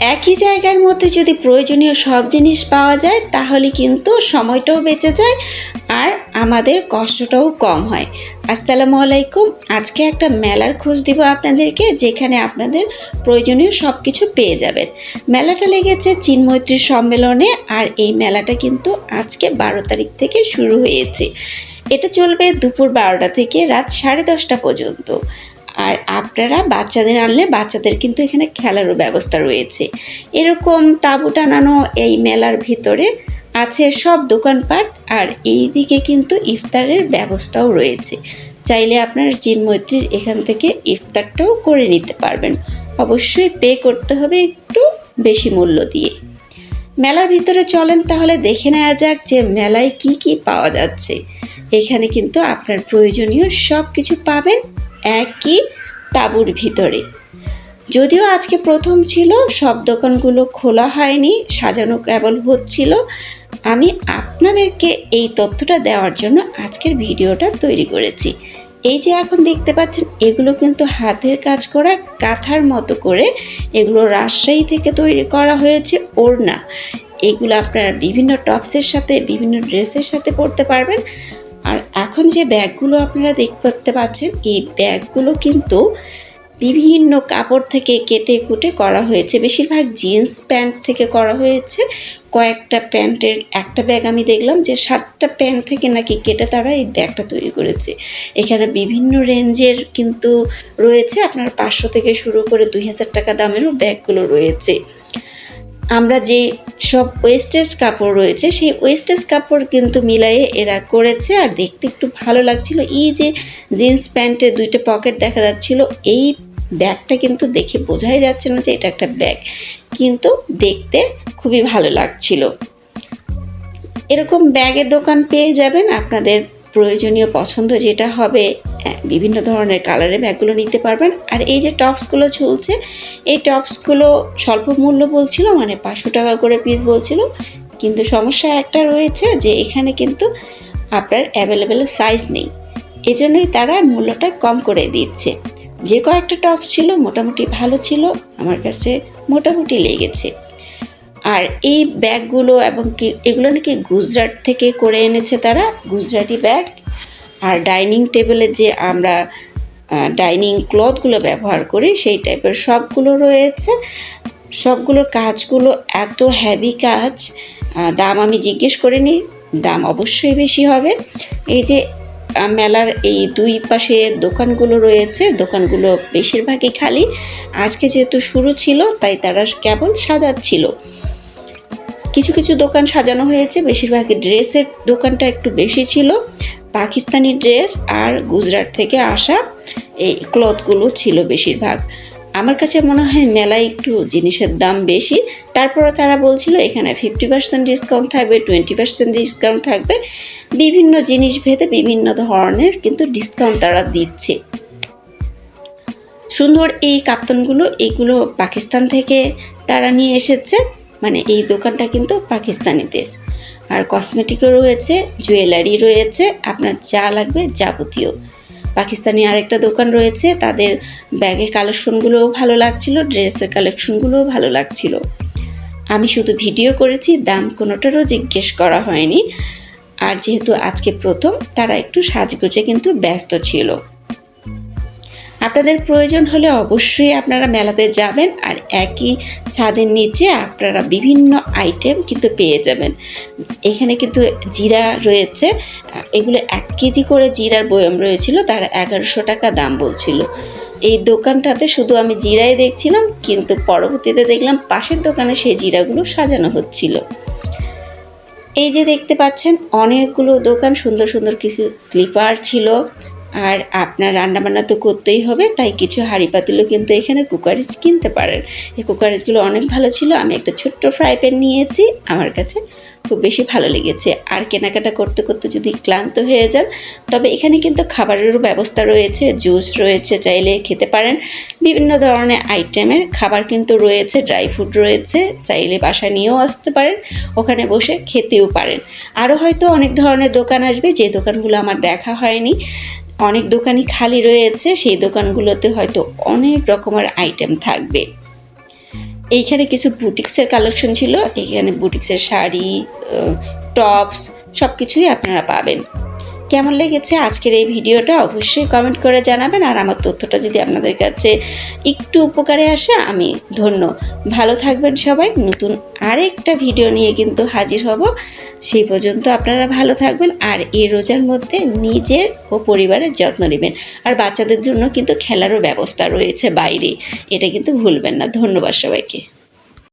একই জায়গার মধ্যে যদি প্রয়োজনীয় সব জিনিস পাওয়া যায়, তাহলে কিন্তু সময়টাও বেঁচে যায় আর আমাদের কষ্টটাও কম হয়। আসসালামু আলাইকুম। আজকে একটা মেলার খোঁজ দিব আপনাদেরকে, যেখানে আপনাদের প্রয়োজনীয় সব কিছু পেয়ে যাবেন। মেলাটা লেগেছে চিন্মৈত্রীর সম্মেলনে আর এই মেলাটা কিন্তু আজকে বারো তারিখ থেকে শুরু হয়েছে। এটা চলবে দুপুর বারোটা থেকে রাত সাড়ে দশটা পর্যন্ত। আর আপনারা বাচ্চাদের আনলে বাচ্চাদের কিন্তু এখানে খেলারও ব্যবস্থা রয়েছে। এরকম তাঁবু টানানো এই মেলার ভিতরে আছে সব দোকানপাট আর এই দিকে কিন্তু ইফতারের ব্যবস্থাও রয়েছে। চাইলে আপনার চিন্মৈত্রীর এখান থেকে ইফতারটাও করে নিতে পারবেন। অবশ্যই পে করতে হবে একটু বেশি মূল্য দিয়ে। মেলার ভিতরে চলেন তাহলে দেখে নেওয়া যাক যে মেলায় কি কি পাওয়া যাচ্ছে। এখানে কিন্তু আপনার প্রয়োজনীয় সব কিছু পাবেন। একই তাঁবুর ভিতরে। যদিও আজকে প্রথম ছিল, সব দোকানগুলো খোলা হয়নি, সাজানো কেবল হচ্ছিল। আমি আপনাদেরকে এই তথ্যটা দেওয়ার জন্য আজকের ভিডিওটা তৈরি করেছি। এই যে এখন দেখতে পাচ্ছেন, এগুলো কিন্তু হাতের কাজ করা কাঁথার মতো করে এগুলো রাজশাহী থেকে তৈরি করা হয়েছে ওড়না। এগুলো আপনারা বিভিন্ন টপসের সাথে, বিভিন্ন ড্রেসের সাথে পরতে পারবেন। আর এখন যে ব্যাগগুলো আপনারা দেখতে পাচ্ছেন, এই ব্যাগগুলো কিন্তু বিভিন্ন কাপড় থেকে কেটে কুটে করা হয়েছে। বেশিরভাগ জিন্স প্যান্ট থেকে করা হয়েছে। কয়েকটা প্যান্টের, একটা ব্যাগ আমি দেখলাম যে সাতটা প্যান্ট থেকে নাকি কেটে তারা এই ব্যাগটা তৈরি করেছে। এখানে বিভিন্ন রেঞ্জের কিন্তু রয়েছে। আপনার পাঁচশো থেকে শুরু করে দুই হাজার টাকা দামেরও ব্যাগগুলো রয়েছে। আমরা যে সব ওয়েস্টেজ কাপড় রয়েছে, সেই ওয়েস্টেজ কাপড় কিন্তু মিলাইয়ে এরা করেছে। আর দেখতে একটু ভালো লাগছিল, এই যে জিন্স প্যান্টের দুইটা পকেট দেখা যাচ্ছিল, এই ব্যাগটা কিন্তু দেখে বোঝাই যাচ্ছে না যে এটা একটা ব্যাগ। কিন্তু দেখতে খুবই ভালো লাগছিল। এরকম ব্যাগের দোকান পেয়ে যাবেন আপনাদের প্রয়োজনীয় পছন্দ যেটা হবে বিভিন্ন ধরনের কালারের ব্যাগগুলো নিতে পারবেন। আর এই যে টপসগুলো ঝুলছে, এই টপসগুলো স্বল্প মূল্য বলছিল মানে পাঁচশো টাকা করে পিস বলছিল। কিন্তু সমস্যা একটা রয়েছে যে এখানে কিন্তু আপনার অ্যাভেলেবেল সাইজ নেই। এজন্যই তারা মূল্যটা কম করে দিচ্ছে। যে কয়েকটা টপস ছিল, মোটামুটি ভালো ছিল, আমার কাছে মোটামুটি লেগেছে। আর এই ব্যাগগুলো এবং কি, এগুলো নাকি গুজরাট থেকে করে এনেছে তারা, গুজরাটি ব্যাগ। আর ডাইনিং টেবিলে যে আমরা ডাইনিং ক্লথগুলো ব্যবহার করি, সেই টাইপের সবগুলো রয়েছে। সবগুলোর কাজগুলো এত হ্যাভি কাজ দাম আমি জিজ্ঞেস করিনি, দাম অবশ্যই বেশি হবে। এই যে মেলার এই দুই পাশে দোকানগুলো রয়েছে, দোকানগুলো বেশিরভাগই খালি। আজকে যেহেতু শুরু ছিল, তাই তারা কেবল সাজাচ্ছিল। কিছু কিছু দোকান সাজানো হয়েছে, বেশিরভাগ ড্রেসের দোকানটা একটু বেশি ছিল। পাকিস্তানি ড্রেস আর গুজরাট থেকে আসা এই ক্লথগুলো ছিল বেশিরভাগ। আমার কাছে মনে হয় মেলায় একটু জিনিসের দাম বেশি। তারপরে তারা বলছিল এখানে ফিফটি পার্সেন্ট ডিসকাউন্ট থাকবে টোয়েন্টি পার্সেন্ট ডিসকাউন্ট থাকবে। বিভিন্ন জিনিস ভেদে বিভিন্ন ধরনের কিন্তু ডিসকাউন্ট তারা দিচ্ছে। সুন্দর এই কাপ্তানগুলো, এগুলো পাকিস্তান থেকে তারা নিয়ে এসেছে। মানে এই দোকানটা কিন্তু পাকিস্তানিদের। আর কসমেটিকও রয়েছে জুয়েলারি রয়েছে, আপনার যা লাগবে যাবতীয়। পাকিস্তানি আরেকটা দোকান রয়েছে, তাদের ব্যাগের কালেকশনগুলোও ভালো লাগছিল, ড্রেসের কালেকশনগুলোও ভালো লাগছিল। আমি শুধু ভিডিও করেছি, দাম কোনোটারও জিজ্ঞেস করা হয়নি। আর যেহেতু আজকে প্রথম, তারা একটু সাজগোজে কিন্তু ব্যস্ত ছিল। আপনাদের প্রয়োজন হলে অবশ্যই আপনারা মেলাতে যাবেন আর একই ছাদের নিচে আপনারা বিভিন্ন আইটেম কিন্তু পেয়ে যাবেন। এখানে কিন্তু জিরা রয়েছে। এগুলো এক কেজি করে জিরার বয়ম রয়েছিল, তার এগারোশো টাকা দাম বলছিল। এই দোকানটাতে শুধু আমি জিরাই দেখছিলাম, কিন্তু পরবর্তীতে দেখলাম পাশের দোকানে সেই জিরাগুলো সাজানো হচ্ছিল। এই যে দেখতে পাচ্ছেন, অনেকগুলো দোকান, সুন্দর সুন্দর কিছু স্লিপার ছিল। আর আপনার রান্নাবান্না তো করতেই হবে, তাই কিছু হাঁড়ি পাতিলও কিন্তু এখানে কুকারিজ কিনতে পারেন। এই কুকারিজগুলো অনেক ভালো ছিল, আমি একটা ছোট্ট ফ্রাই প্যান নিয়েছি, আমার কাছে খুব বেশি ভালো লেগেছে। আর কেনাকাটা করতে করতে যদি ক্লান্ত হয়ে যান, তবে এখানে কিন্তু খাবারেরও ব্যবস্থা রয়েছে জুস রয়েছে চাইলে খেতে পারেন। বিভিন্ন ধরনের আইটেমের খাবার কিন্তু রয়েছে ড্রাই ফ্রুট রয়েছে, চাইলে বাসায় নিয়েও আসতে পারেন, ওখানে বসে খেতেও পারেন। আরও হয়তো অনেক ধরনের দোকান আসবে, যে দোকানগুলো আমার দেখা হয়নি। অনেক দোকানই খালি রয়েছে, সেই দোকানগুলোতে হয়তো অনেক রকমের আইটেম থাকবে। এইখানে কিছু বুটিক্সের কালেকশন ছিল, এখানে বুটিক্সের শাড়ি টপস সব কিছুই আপনারা পাবেন। কেমন লেগেছে আজকের এই ভিডিওটা অবশ্যই কমেন্ট করে জানাবেন। আর আমার তথ্যটা যদি আপনাদের কাছে একটু উপকারে আসে, আমি ধন্য। ভালো থাকবেন সবাই। নতুন আরেকটা ভিডিও নিয়ে কিন্তু হাজির হব। সেই পর্যন্ত আপনারা ভালো থাকবেন আর এই রোজার মধ্যে নিজের ও পরিবারের যত্ন নেবেন। আর বাচ্চাদের জন্য কিন্তু খেলারও ব্যবস্থা রয়েছে বাইরে। এটা কিন্তু ভুলবেন না। ধন্যবাদ সবাইকে।